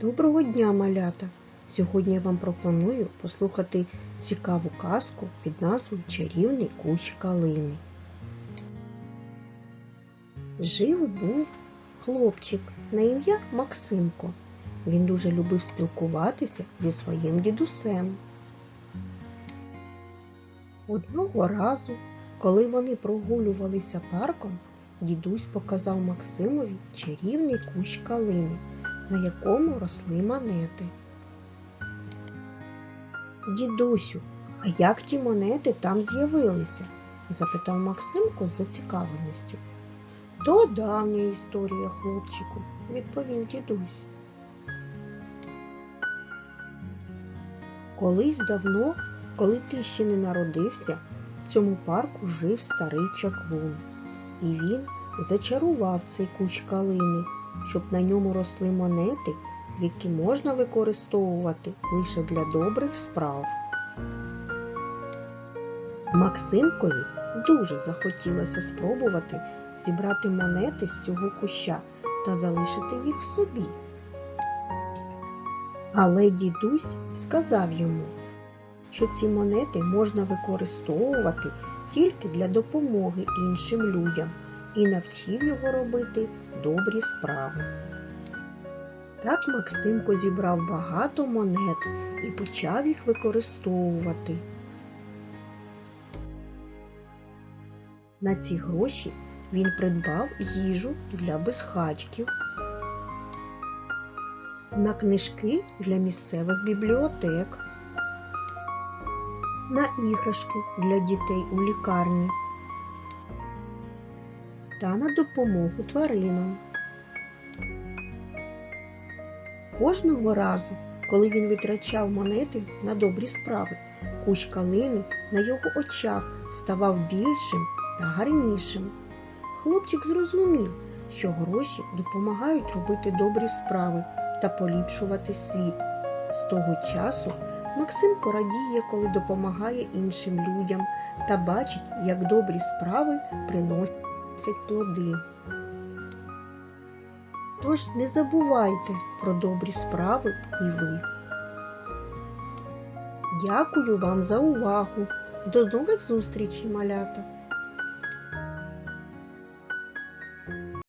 Доброго дня, малята! Сьогодні я вам пропоную послухати цікаву казку під назвою Чарівний кущ калини. Жив був хлопчик на ім'я Максимко. Він дуже любив спілкуватися зі своїм дідусем. Одного разу, коли вони прогулювалися парком, дідусь показав Максимові чарівний кущ калини на якому росли монети. Дідусю, а як ті монети там з'явилися? запитав Максимко з зацікавленістю. То давня історія, хлопчику, відповів дідусь. Колись давно, коли ти ще не народився, в цьому парку жив старий чаклун, і він зачарував цей кущ калини щоб на ньому росли монети, які можна використовувати лише для добрих справ. Максимкові дуже захотілося спробувати зібрати монети з цього куща та залишити їх собі. Але дідусь сказав йому, що ці монети можна використовувати тільки для допомоги іншим людям і навчив його робити добрі справи. Так Максимко зібрав багато монет і почав їх використовувати. На ці гроші він придбав їжу для безхатьків, на книжки для місцевих бібліотек, на іграшки для дітей у лікарні та на допомогу тваринам. Кожного разу, коли він витрачав монети на добрі справи, кущ калини на його очах ставав більшим та гарнішим. Хлопчик зрозумів, що гроші допомагають робити добрі справи та поліпшувати світ. З того часу Максимко радіє, коли допомагає іншим людям та бачить, як добрі справи приносять приносять плоди. Тож не забувайте про добрі справи і ви. Дякую вам за увагу. До нових зустрічей, малята!